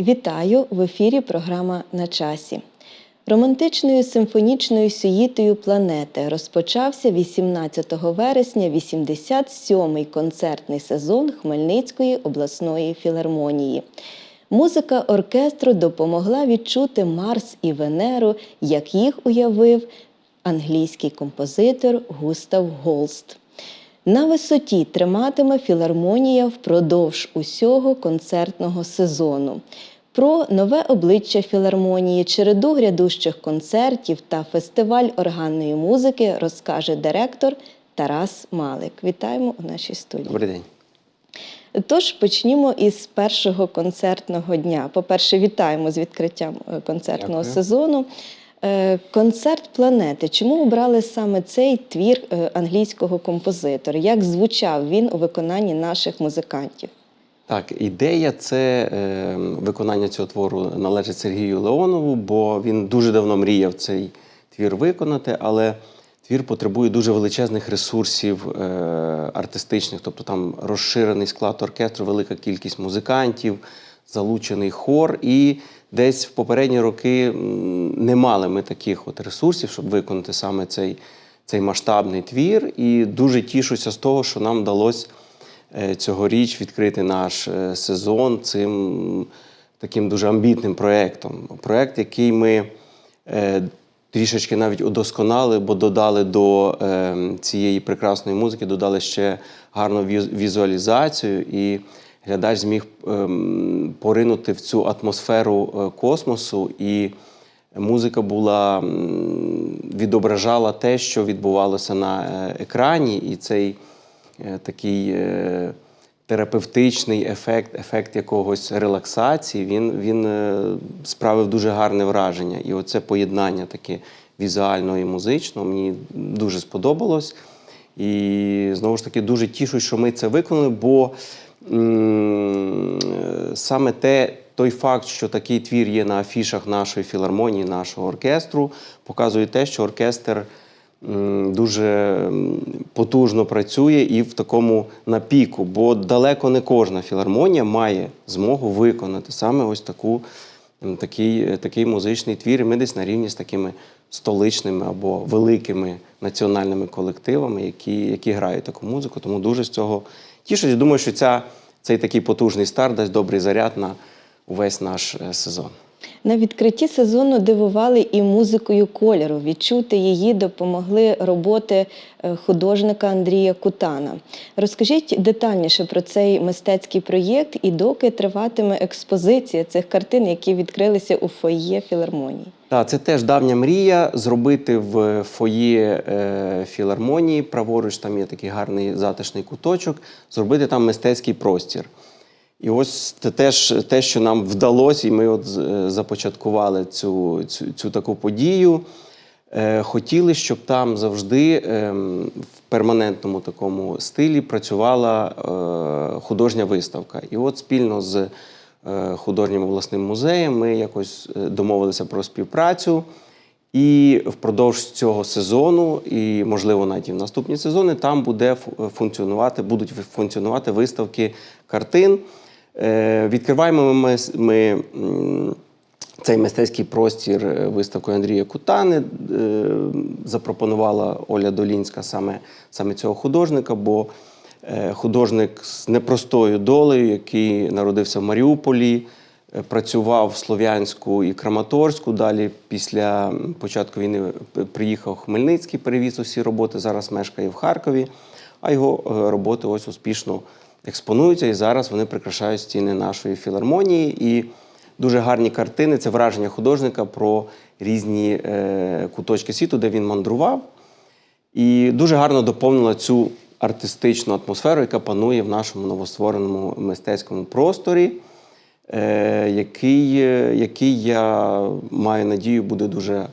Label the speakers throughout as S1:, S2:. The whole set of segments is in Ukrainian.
S1: Вітаю в ефірі програма на часі. Романтичною симфонічною сюїтою планети розпочався 18 вересня 87-й концертний сезон Хмельницької обласної філармонії. Музика оркестру допомогла відчути Марс і Венеру, як їх уявив англійський композитор Густав Голст. На висоті триматиме філармонія впродовж усього концертного сезону. Про нове обличчя філармонії, череду грядущих концертів та фестиваль органної музики розкаже директор Тарас Малик. Вітаємо у нашій студії.
S2: Добрий день.
S1: Тож почнімо із першого концертного дня. По-перше, вітаємо з відкриттям е, концертного
S2: Дякую.
S1: сезону. Е, Концерт планети. Чому обрали саме цей твір е, англійського композитора? Як звучав він у виконанні наших музикантів?
S2: Так, ідея це е, виконання цього твору належить Сергію Леонову, бо він дуже давно мріяв цей твір виконати, але твір потребує дуже величезних ресурсів артистичних, тобто там розширений склад оркестру, велика кількість музикантів, залучений хор. І десь в попередні роки не мали ми таких от ресурсів, щоб виконати саме цей, цей масштабний твір. І дуже тішуся з того, що нам вдалося е, цьогоріч відкрити наш е, сезон цим таким дуже амбітним проєктом. Проєкт, який ми е, трішечки навіть удосконали, бо додали до цієї прекрасної музики, додали ще гарну віз- візуалізацію, і глядач зміг ем, поринути в цю атмосферу е, космосу. І музика була відображала те, що відбувалося на е, екрані, і цей е, такий терапевтичний ефект, ефект якогось релаксації, він, він справив дуже гарне враження. І оце поєднання таке візуального і музичного мені дуже сподобалось. І знову ж таки дуже тішусь, що ми це виконали, бо саме те, той факт, що такий твір є на афішах нашої філармонії, нашого оркестру, показує те, що оркестр дуже потужно працює і в такому напіку, бо далеко не кожна філармонія має змогу виконати саме ось таку, такий, е, такий музичний твір. І ми десь на рівні з такими столичними або великими національними колективами, які, які грають таку музику. Тому дуже з цього тішусь. Думаю, що ця, цей такий потужний старт дасть добрий заряд на увесь наш е, сезон.
S1: На відкритті сезону дивували і музикою кольору. Відчути її допомогли роботи е, художника Андрія Кутана. Розкажіть детальніше про цей мистецький проєкт і доки триватиме експозиція цих картин, які відкрилися у фойє філармонії.
S2: Так, це теж давня мрія зробити в фоє е, філармонії. Праворуч там є такий гарний затишний куточок, зробити там мистецький простір. І ось теж те, що нам вдалося, і ми от е, започаткували цю, цю, цю таку подію. Е, Хотіли, щоб там завжди ем, в перманентному такому стилі працювала е, художня виставка. І от спільно з художнім обласним музеєм ми якось домовилися про співпрацю. І впродовж цього сезону, і можливо навіть і в наступні сезони, там буде функціонувати, будуть функціонувати виставки картин. Е, Відкриваємо ми, ми цей мистецький простір е, виставкою Андрія Кутани. Е, Запропонувала Оля Долінська саме, саме цього художника, бо художник з непростою долею, який народився в Маріуполі, працював в Слов'янську і Краматорську. Далі, після початку війни, приїхав Хмельницький, перевіз усі роботи. Зараз мешкає в Харкові. А його роботи ось успішно експонуються. І зараз вони прикрашають стіни нашої філармонії. І дуже гарні картини. Це враження художника про різні е, куточки світу, де він мандрував. І дуже гарно доповнила цю артистичну атмосферу, яка панує в нашому новоствореному мистецькому просторі, е, який, е, який я маю надію буде дуже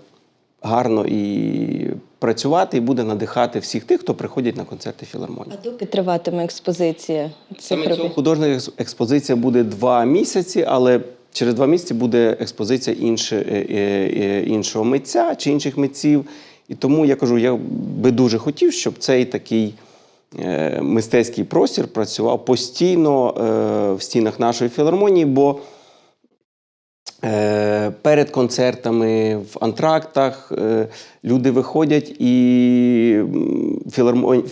S2: гарно і працювати, і буде надихати всіх тих, хто приходять на концерти філармонії.
S1: А доки триватиме експозиція?
S2: Саме цього художня експозиція буде два місяці, але через два місяці буде експозиція інше, е, е, е, іншого митця чи інших митців. І тому я кажу, я би дуже хотів, щоб цей такий мистецький простір працював постійно в стінах нашої філармонії, бо Перед концертами в антрактах е, люди виходять і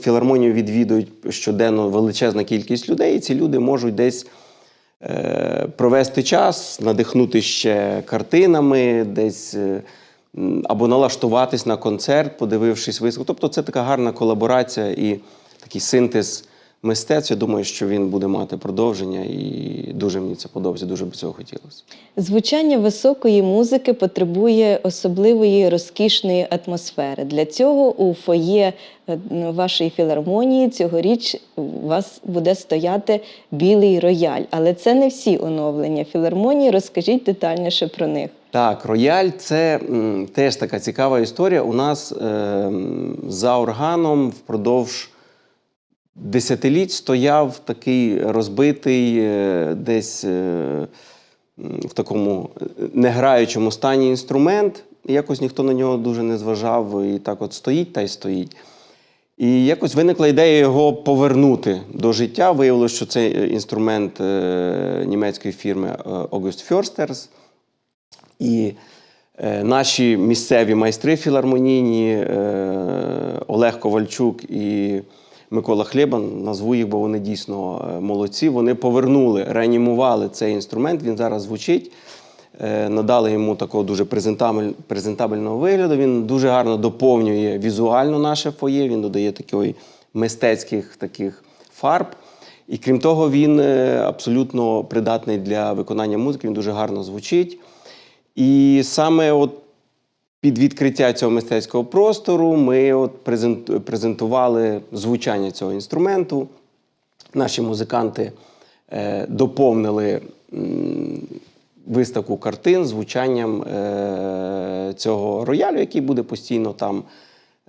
S2: філармонію відвідують щоденно величезна кількість людей. І ці люди можуть десь е, провести час, надихнути ще картинами, десь е, або налаштуватись на концерт, подивившись виступ. Тобто це така гарна колаборація і такий синтез мистецтв. Я думаю, що він буде мати продовження, і дуже мені це подобається, дуже б цього хотілося.
S1: Звучання високої музики потребує особливої розкішної атмосфери. Для цього у фоє е, вашої філармонії цьогоріч у вас буде стояти білий рояль. Але це не всі оновлення філармонії. Розкажіть детальніше про них.
S2: Так, рояль це м, теж така цікава історія. У нас е, за органом впродовж десятиліть стояв такий розбитий, е, десь е, в такому е, неграючому стані інструмент. Якось ніхто на нього дуже не зважав, і так от стоїть та й стоїть. І якось виникла ідея його повернути до життя. Виявилося, що це інструмент німецької фірми August Försters. І наші місцеві майстри філармонійні Олег Ковальчук і Микола Хлєбан, назву їх, бо вони дійсно е, молодці. Вони повернули, реанімували цей інструмент. Він зараз звучить. Е, надали йому такого дуже презентабельного вигляду. Він дуже гарно доповнює візуально наше фоє. Він додає такої мистецьких таких фарб. І крім того, він е, абсолютно придатний для виконання музики. Він дуже гарно звучить. І саме от під відкриття цього мистецького простору ми от презентували звучання цього інструменту. Наші музиканти е, доповнили виставку картин звучанням е, цього роялю, який буде постійно там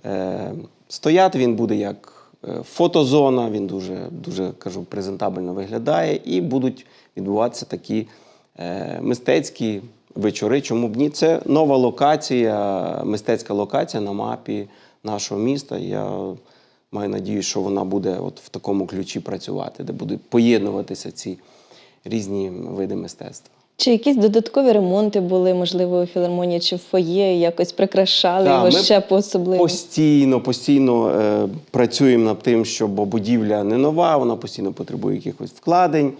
S2: е, стояти. Він буде як фотозона, він дуже, дуже кажу, презентабельно виглядає, і будуть відбуватися такі мистецькі вечори. Чому б ні? Це нова локація, мистецька локація на мапі нашого міста. Я маю надію, що вона буде от в такому ключі працювати, де будуть поєднуватися ці різні види мистецтва.
S1: Чи якісь додаткові ремонти були, можливо, у філармонії чи в фоє, якось прикрашали
S2: Так,
S1: його
S2: ми
S1: ще по-особливо?
S2: Постійно, постійно е, працюємо над тим, щоб будівля не нова, вона постійно потребує якихось вкладень.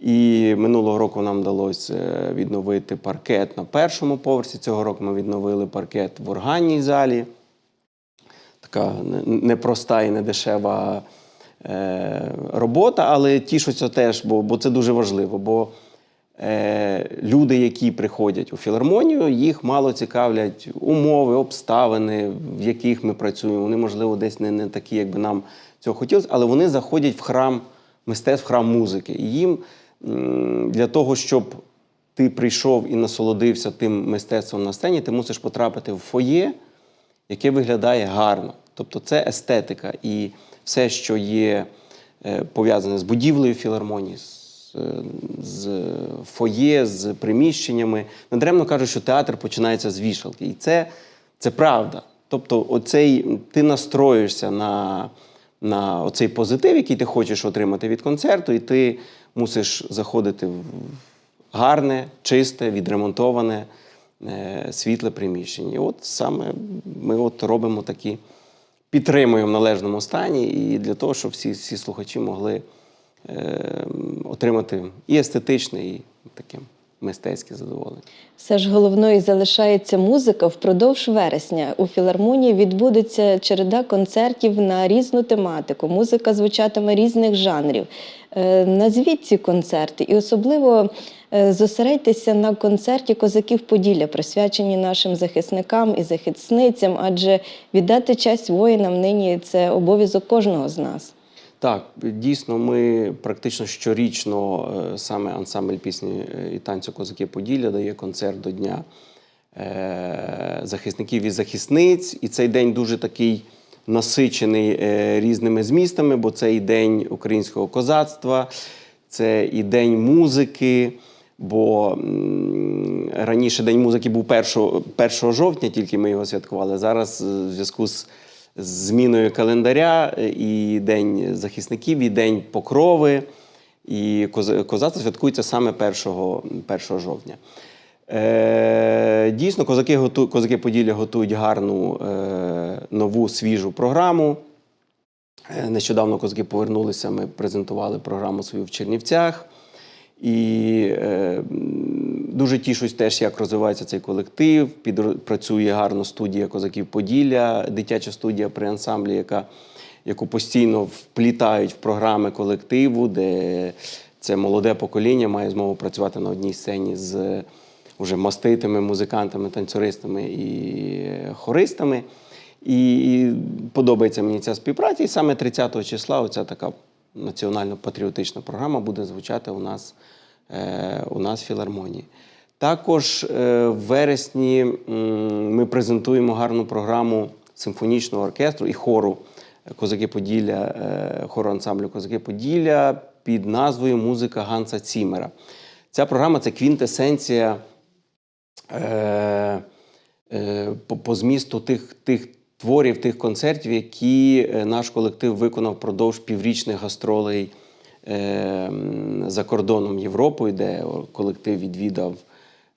S2: І минулого року нам вдалося е, відновити паркет на першому поверсі. Цього року ми відновили паркет в органній залі. Така непроста і недешева е, робота, але тішуся теж, бо, бо це дуже важливо. Бо е, люди, які приходять у філармонію, їх мало цікавлять умови, обставини, в яких ми працюємо. Вони, можливо, десь не, не такі, як би нам цього хотілося, але вони заходять в храм мистецтв, в храм музики. І їм для того, щоб ти прийшов і насолодився тим мистецтвом на сцені, ти мусиш потрапити в фоє, яке виглядає гарно. Тобто це естетика і все, що є е, пов'язане з будівлею філармонії, з, е, з фоє, з приміщеннями. Надаремно кажуть, що театр починається з вішалки. І це, це правда. Тобто, оцей, ти настроїшся на, на оцей позитив, який ти хочеш отримати від концерту, і ти мусиш заходити в гарне, чисте, відремонтоване, е, світле приміщення. І от саме ми от робимо такі, підтримуємо в належному стані, і для того, щоб всі, всі слухачі могли е, отримати і естетичне, і таке мистецьке задоволення.
S1: Все ж головною залишається музика. Впродовж вересня у філармонії відбудеться череда концертів на різну тематику. Музика звучатиме різних жанрів. Е, Назвіть ці концерти і особливо е, зосередьтеся на концерті козаків Поділля, присвячені нашим захисникам і захисницям, адже віддати честь воїнам нині це обов'язок кожного з нас.
S2: Так, дійсно, ми практично щорічно е, саме ансамбль пісні е, і танцю Козаки Поділля дає концерт до Дня е, захисників і захисниць. І цей день дуже такий насичений різними змістами, бо це і день українського козацтва, це і день музики. Бо раніше День музики був 1, 1 жовтня, тільки ми його святкували. Зараз в зв'язку з зміною календаря е, і День захисників, і День покрови, і коз- козацтво святкується саме 1, 1 жовтня. Е, дійсно, козаки, готу, козаки Поділля готують гарну е, нову свіжу програму. Е, Нещодавно козаки повернулися, ми презентували програму свою в Чернівцях. І е, дуже тішусь теж, як розвивається цей колектив. Підро- працює гарно студія козаків Поділля, дитяча студія при ансамблі, яка, яку постійно вплітають в програми колективу, де це молоде покоління має змогу працювати на одній сцені з уже маститими музикантами, танцюристами і хористами. І подобається мені ця співпраця. І саме 30 числа оця така національно-патріотична програма буде звучати у нас, е, у нас філармонії. Також е, в вересні ми презентуємо гарну програму симфонічного оркестру і хору Козаки Поділля, е, хору ансамблю Козаки Поділля під назвою Музика Ганса Цімера. Ця програма це квінтесенція е, е, по, змісту тих, тих творів, тих концертів, які е, наш колектив виконав впродовж піврічних гастролей е, за кордоном Європою, де колектив відвідав е,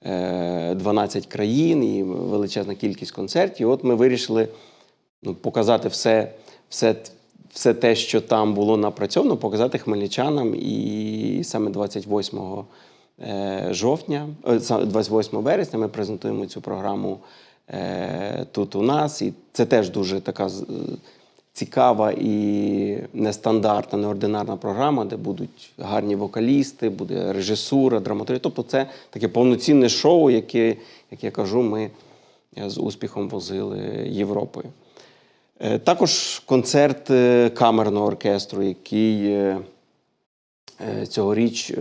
S2: 12 країн і величезна кількість концертів. От ми вирішили ну, показати все, все, все те, що там було напрацьовано, показати хмельничанам. І саме 28 е, жовтня, е, 28 вересня ми презентуємо цю програму е, тут у нас. І це теж дуже така е, цікава і нестандартна, неординарна програма, де будуть гарні вокалісти, буде режисура, драматургія. Тобто це таке повноцінне шоу, яке, як я кажу, ми е, з успіхом возили Європою. Е, Також концерт е, камерного оркестру, який цьогоріч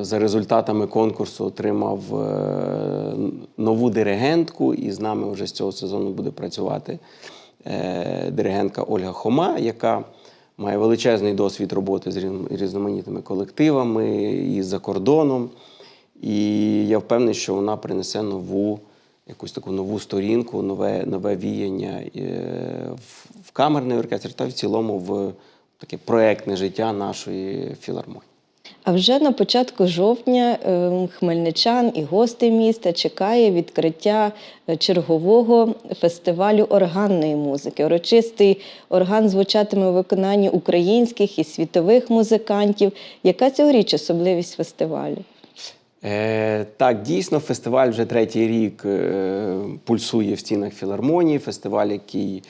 S2: за результатами конкурсу отримав нову диригентку, і з нами вже з цього сезону буде працювати диригентка Ольга Хома, яка має величезний досвід роботи з різн- різноманітними колективами і за кордоном. І я впевнений, що вона принесе нову, якусь таку нову сторінку, нове, нове віяння е, в камерний оркестр та в цілому в таке проектне життя нашої філармонії.
S1: А вже на початку жовтня е, хмельничан і гостей міста чекає відкриття е, чергового фестивалю органної музики. Урочистий орган звучатиме у виконанні українських і світових музикантів. Яка цьогоріч особливість фестивалю?
S2: Е, так, дійсно, фестиваль вже третій рік е, пульсує в стінах філармонії. Фестиваль, який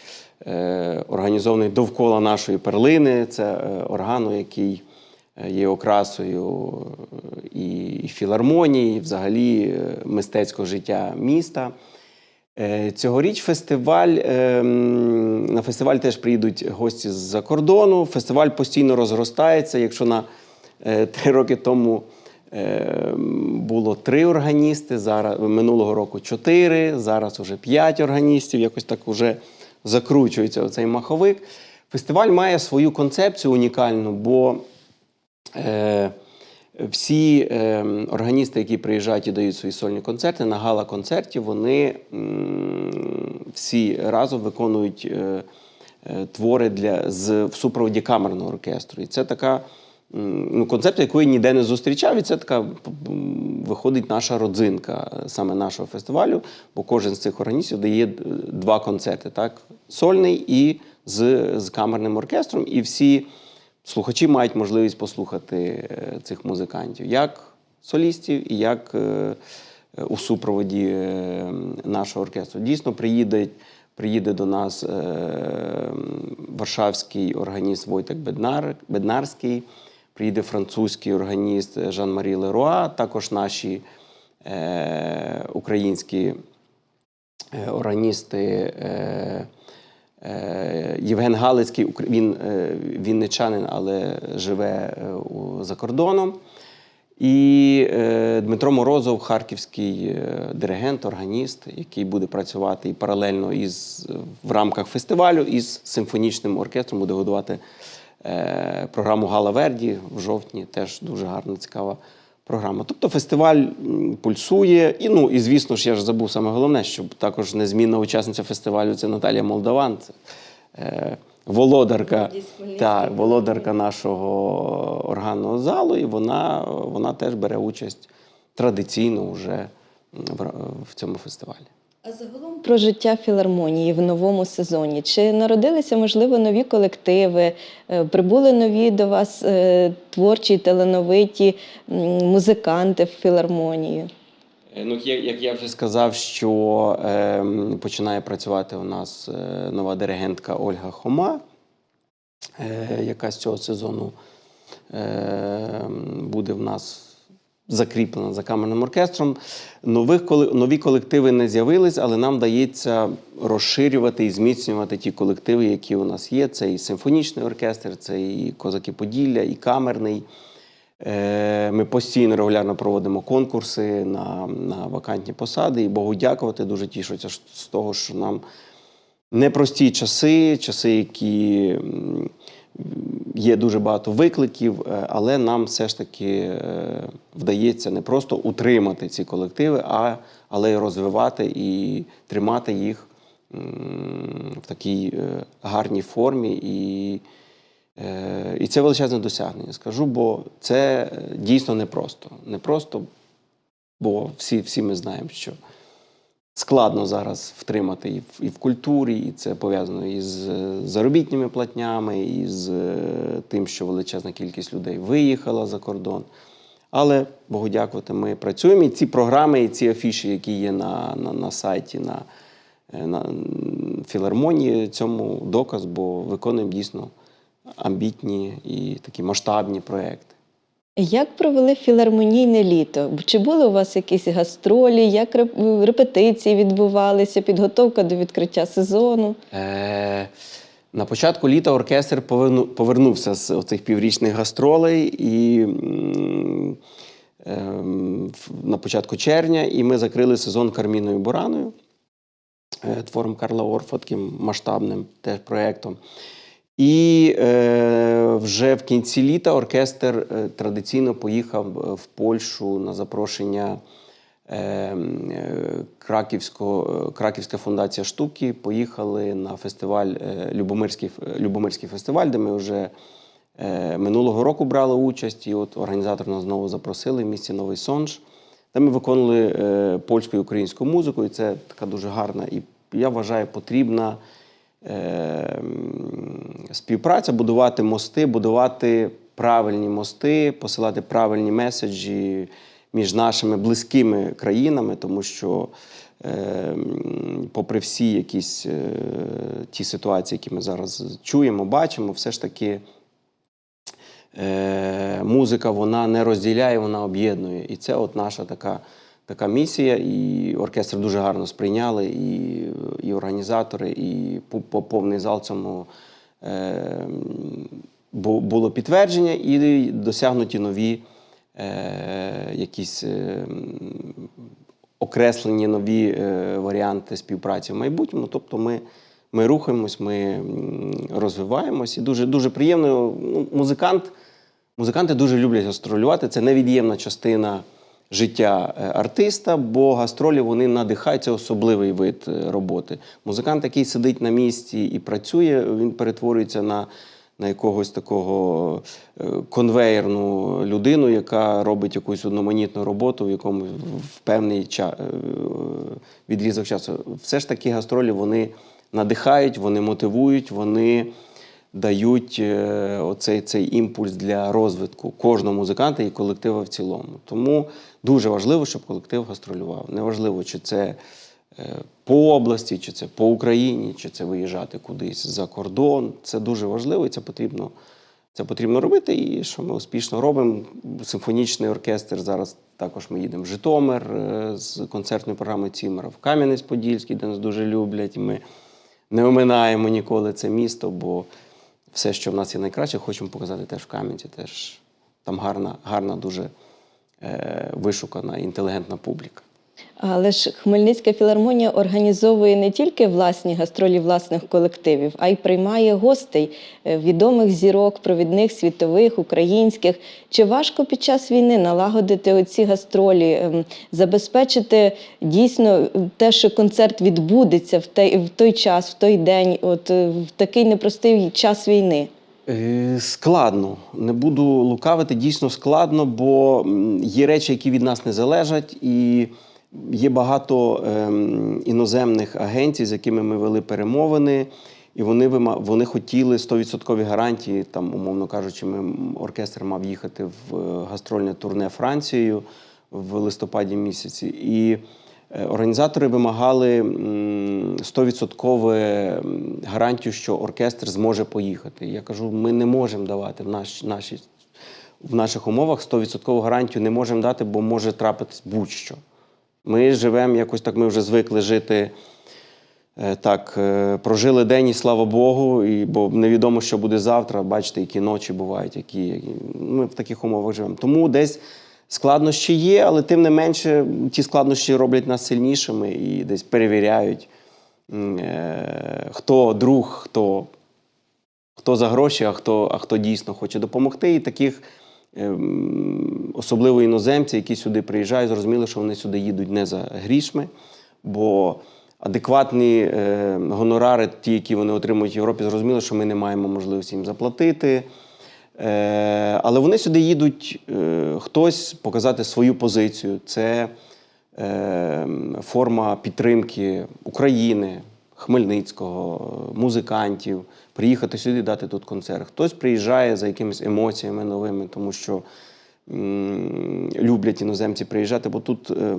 S2: е, організований довкола нашої перлини. Це е, органу, який є окрасою е, і, філармонії, і взагалі е, мистецького життя міста. Е, Цьогоріч фестиваль на фестиваль теж приїдуть гості з-за кордону. Фестиваль постійно розростається. Якщо на три роки тому було три органісти, зараз минулого року чотири, зараз уже п'ять органістів. Якось так вже закручується оцей маховик. Фестиваль має свою концепцію унікальну, бо всі е, органісти, які приїжджають і дають свої сольні концерти, на гала-концерті вони всі разом виконують е, е, твори для, з, в супроводі камерного оркестру. І це така м, ну, концепція, яку я ніде не зустрічав, і це така виходить наша родзинка е, саме нашого фестивалю, бо кожен з цих органістів дає е, два концерти: так? сольний і з, з камерним оркестром. І всі слухачі мають можливість послухати е, цих музикантів, як солістів і як е, у супроводі е, нашого оркестру. Дійсно, приїде, приїде до нас варшавський органіст Войтек Беднар, Беднарський, приїде французький органіст Жан-Марі Леруа, також наші українські органісти. Е, Євген Галицький, він е, вінничанин, але живе е, за кордоном. І Дмитро Морозов, харківський диригент, органіст, який буде працювати і паралельно із в рамках фестивалю із симфонічним оркестром, буде годувати програму Гала Верді в жовтні. Теж дуже гарна, цікава програма. Тобто фестиваль пульсує. І, ну, і звісно ж, я ж забув саме головне, що також незмінна учасниця фестивалю це Наталія Молдаван. Це, е, володарка, так, володарка нашого органного залу, і вона, вона теж бере участь традиційно вже в, в цьому фестивалі.
S1: А загалом про життя філармонії в новому сезоні. Чи народилися, можливо, нові колективи? Е, Прибули нові до вас е, творчі, талановиті музиканти в філармонії?
S2: Е, Ну, як, як я вже сказав, що е, починає працювати у нас е, нова диригентка Ольга Хома, е, яка з цього сезону е, буде в нас закріплена за камерним оркестром. Нових, нові колективи не з'явились, але нам дається розширювати і зміцнювати ті колективи, які у нас є. Це і симфонічний оркестр, це і Козаки Поділля, і камерний. Е, Ми постійно регулярно проводимо конкурси на, на вакантні посади. І Богу дякувати, дуже тішуся з того, що нам непрості часи, часи, які є дуже багато викликів, е, але нам все ж таки е, вдається не просто утримати ці колективи, а але й розвивати і тримати їх в такій е, гарній формі. І, і це величезне досягнення, скажу, бо це дійсно непросто. Непросто, бо всі, всі ми знаємо, що складно зараз втримати і в, і в культурі, і це пов'язано із е, заробітними платнями, і з е, тим, що величезна кількість людей виїхала за кордон. Але Богу дякувати, ми працюємо. І ці програми, і ці афіші, які є на, на, на сайті, на, е, на філармонії, цьому доказ, бо виконуємо дійсно амбітні і такі масштабні проекти.
S1: Як провели філармонійне літо? Чи були у вас якісь гастролі? Як репетиції відбувалися, підготовка до відкриття сезону?
S2: Е, на початку літа оркестр поверну- повернувся з оцих піврічних гастролей і ем, на початку червня, і ми закрили сезон Карміною Бураною, е, твором Карла Орфа, масштабним теж проєктом. І е, вже в кінці літа оркестр е, традиційно поїхав е, в Польщу на запрошення е, е, Краківського, Краківська фундація штуки. Поїхали на фестиваль е, Любомирський, Любомирський фестиваль, де ми вже е, минулого року брали участь. І от організатор нас знову запросили в місті Новий Сонж. Де ми виконували е, польську і українську музику, і це така дуже гарна і я вважаю потрібна співпраця, будувати мости, будувати правильні мости, посилати правильні меседжі між нашими близькими країнами, тому що, е, попри всі якісь е, ті ситуації, які ми зараз чуємо, бачимо, все ж таки. Е, музика вона не розділяє, вона об'єднує. І це от наша така, така місія. І оркестр дуже гарно сприйняли, і, і організатори, і по- по- повний зал цьому е, було підтвердження, і досягнуті нові е, якісь. е, Окреслені нові е, варіанти співпраці в майбутньому. Тобто ми, ми рухаємось, ми розвиваємось. І дуже, дуже приємно. Ну, музикант, музиканти дуже люблять гастролювати. Це невід'ємна частина життя е, артиста, бо гастролі вони надихають, особливий вид е, роботи. Музикант, який сидить на місці і працює, він перетворюється на, на якогось такого е, конвейерну людину, яка робить якусь одноманітну роботу в якому в певний ча- е, відрізок часу. Все ж таки гастролі вони надихають, вони мотивують, вони дають е, оцей цей імпульс для розвитку кожного музиканта і колектива в цілому. Тому дуже важливо, щоб колектив гастролював. Неважливо, чи це е, по області, чи це по Україні, чи це виїжджати кудись за кордон. Це дуже важливо і це потрібно. Це потрібно робити, і що ми успішно робимо. Симфонічний оркестр зараз також ми їдемо в Житомир е, з концертною програмою Цімера, в Кам'янець-Подільський, де нас дуже люблять. Ми не оминаємо ніколи це місто, бо все, що в нас є найкраще, хочемо показати теж в Кам'янці. Теж там гарна, гарна, дуже е, вишукана, інтелігентна публіка.
S1: Але ж Хмельницька філармонія організовує не тільки власні гастролі власних колективів, а й приймає гостей е, відомих зірок, провідних світових, українських. Чи важко під час війни налагодити оці гастролі, ем, забезпечити дійсно те, що концерт відбудеться в той, в той час, в той день, от е, в такий непростий час війни?
S2: Е, Складно. Не буду лукавити, дійсно складно, бо є речі, які від нас не залежать, і є багато ем, іноземних агенцій, з якими ми вели перемовини, і вони, вима- вони хотіли 100% гарантії. Там, умовно кажучи, ми, оркестр мав їхати в е, гастрольне турне Францією в листопаді місяці. І е, організатори вимагали м, 100% гарантію, що оркестр зможе поїхати. Я кажу, ми не можемо давати в наш, наші, в наших умовах 100% гарантію не можемо дати, бо може трапитись будь-що. Ми живемо якось так, ми вже звикли жити. е, Так, е, прожили день і слава Богу, і, бо невідомо, що буде завтра. Бачите, які ночі бувають, які, які ми в таких умовах живемо. Тому десь складнощі є, але тим не менше ті складнощі роблять нас сильнішими і десь перевіряють, е, хто друг, хто, хто за гроші, а хто, а хто дійсно хоче допомогти. І таких особливо іноземці, які сюди приїжджають, зрозуміли, що вони сюди їдуть не за грішми, бо адекватні е, гонорари, ті, які вони отримують в Європі, зрозуміли, що ми не маємо можливості їм заплатити. Е, але вони сюди їдуть е, хтось показати свою позицію. Це е, форма підтримки України, Хмельницького, музикантів, приїхати сюди дати тут концерт. Хтось приїжджає за якимись емоціями новими, тому що люблять іноземці приїжджати, бо тут. е,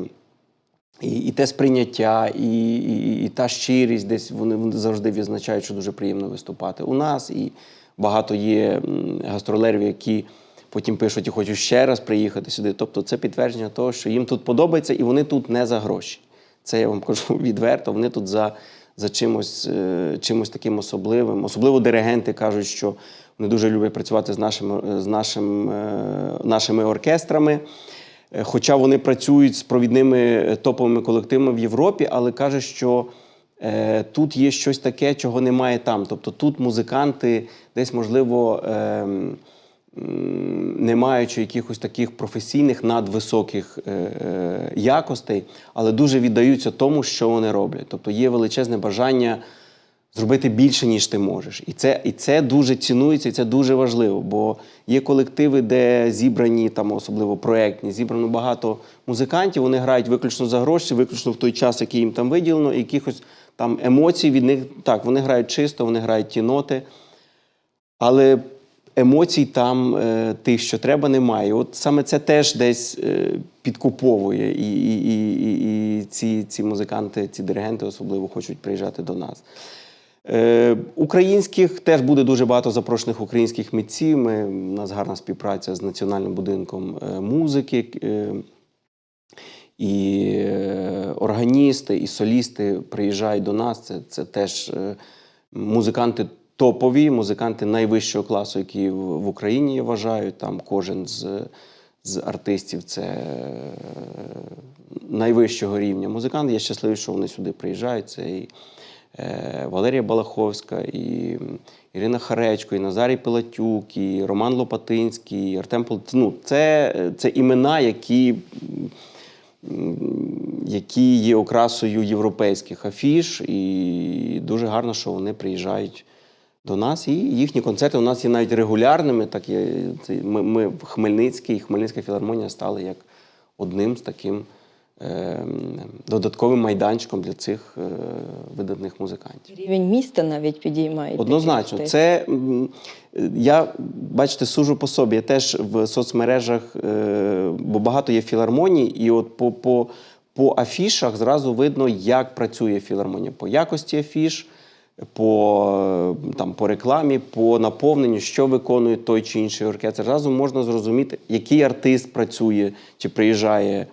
S2: і, і те сприйняття, і, і, і та щирість, десь вони, завжди відзначають, що дуже приємно виступати у нас. І багато є гастролерів, які потім пишуть і хочуть ще раз приїхати сюди. Тобто це підтвердження того, що їм тут подобається, і вони тут не за гроші. Це я вам кажу відверто. Вони тут за, за чимось, е, чимось таким особливим. Особливо диригенти кажуть, що вони дуже люблять працювати з нашими, з нашим, е, нашими оркестрами. Е, Хоча вони працюють з провідними топовими колективами в Європі, але каже, що тут є щось таке, чого немає там. Тобто тут музиканти десь, можливо, ем, не маючи якихось таких професійних надвисоких е, е, якостей, але дуже віддаються тому, що вони роблять. Тобто є величезне бажання зробити більше, ніж ти можеш. І це, і це дуже цінується, і це дуже важливо. Бо є колективи, де зібрані, там, особливо проектні, зібрано багато музикантів, вони грають виключно за гроші, виключно в той час, який їм там виділено, і якихось там емоцій від них. Так, вони грають чисто, вони грають ті ноти. Але емоцій там е, тих, що треба, немає. От саме це теж десь е, підкуповує. І, і, і, і, ці, ці музиканти, ці диригенти особливо хочуть приїжджати до нас. Е, українських теж буде дуже багато запрошених українських митців. Ми, у нас гарна співпраця з Національним будинком е, музики. Е, і органісти, і солісти приїжджають до нас. Це, це теж е, музиканти топові, музиканти найвищого класу, які в, Україні я вважаю. Там кожен з, з артистів це е, найвищого рівня музикант. Я щасливий, що вони сюди приїжджають. Це і е, Валерія Балаховська, і Ірина Харечко, і Назарій Пилатюк, і Роман Лопатинський, і Артем Пол... ну, це, це імена, які які є окрасою європейських афіш, і дуже гарно, що вони приїжджають до нас. І їхні концерти у нас є навіть регулярними. Так є, це, ми, ми в Хмельницький, Хмельницька філармонія стали як одним з таким е, додатковим майданчиком для цих е, видатних музикантів.
S1: Рівень міста навіть підіймають.
S2: Однозначно, це я бачите, сужу по собі. Я теж в соцмережах, е, бо багато є філармоній, і от по, по, по афішах зразу видно, як працює філармонія, по якості афіш, по, там, по рекламі, по наповненню, що виконує той чи інший оркестр. Зразу можна зрозуміти, який артист працює чи приїжджає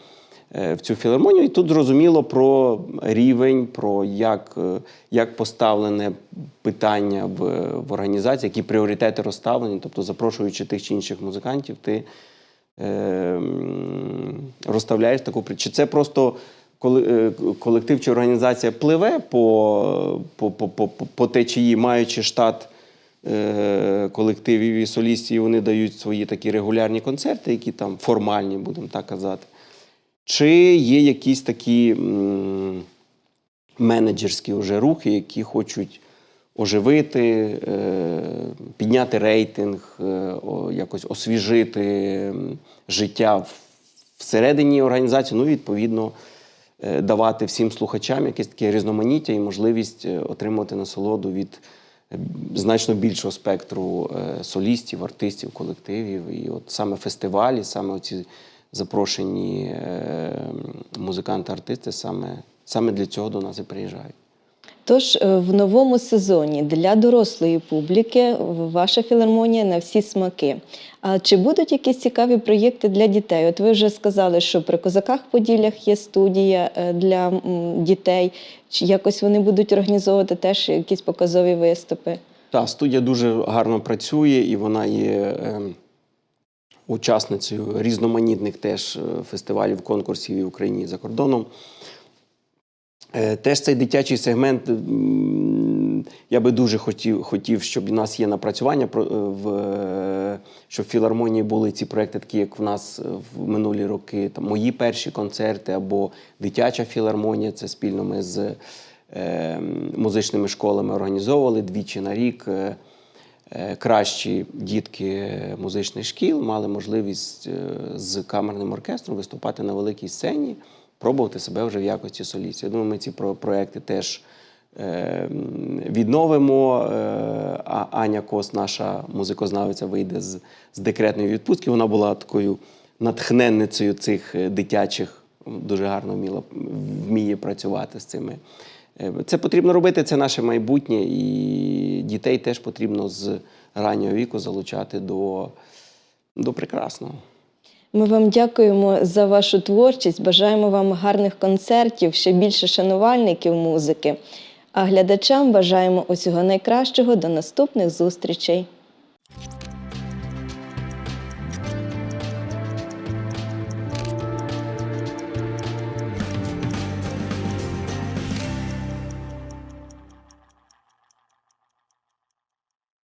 S2: е, в цю філармонію. І тут зрозуміло про рівень, про як, е, як поставлене питання в, в організації, які пріоритети розставлені, тобто запрошуючи тих чи інших музикантів, ти е, розставляєш таку Чи це просто колектив чи організація пливе по, по, по, по, по, течії, маючи штат е, колективів і солістів, вони дають свої такі регулярні концерти, які там формальні, будемо так казати. Чи є якісь такі менеджерські вже рухи, які хочуть оживити, е, підняти рейтинг, е, якось освіжити життя всередині організації, ну, відповідно, е, давати всім слухачам якесь таке різноманіття і можливість е, отримувати насолоду від е, значно більшого спектру е, солістів, артистів, колективів. І от саме фестивалі, саме ці запрошені е, музиканти-артисти, саме, саме для цього до нас і приїжджають.
S1: Тож е, в новому сезоні для дорослої публіки ваша філармонія на всі смаки. А чи будуть якісь цікаві проєкти для дітей? От ви вже сказали, що при козаках Поділлях є студія е, для дітей. Чи якось вони будуть організовувати теж якісь показові виступи?
S2: Так, студія дуже гарно працює і вона є ем, учасницею різноманітних теж е, фестивалів, конкурсів і в Україні і за кордоном. Е, Теж цей дитячий сегмент, я би дуже хотів, хотів, щоб у нас є напрацювання, е, в, е, щоб в філармонії були ці проекти, такі як в нас в минулі роки, там, мої перші концерти або дитяча філармонія. Це спільно ми з музичними школами організовували двічі на рік. Кращі дітки музичних шкіл мали можливість з камерним оркестром виступати на великій сцені, пробувати себе вже в якості солістів. Я думаю, ми ці про- проекти теж е, відновимо. Е, А Аня Кос, наша музикознавиця, вийде з, з декретної відпустки. Вона була такою натхненницею цих е, дитячих, дуже гарно вміла, вміє працювати з цими. Це потрібно робити, це наше майбутнє, і дітей теж потрібно з раннього віку залучати до, до прекрасного.
S1: Ми вам дякуємо за вашу творчість. Бажаємо вам гарних концертів, ще більше шанувальників музики. А глядачам бажаємо усього найкращого до наступних зустрічей.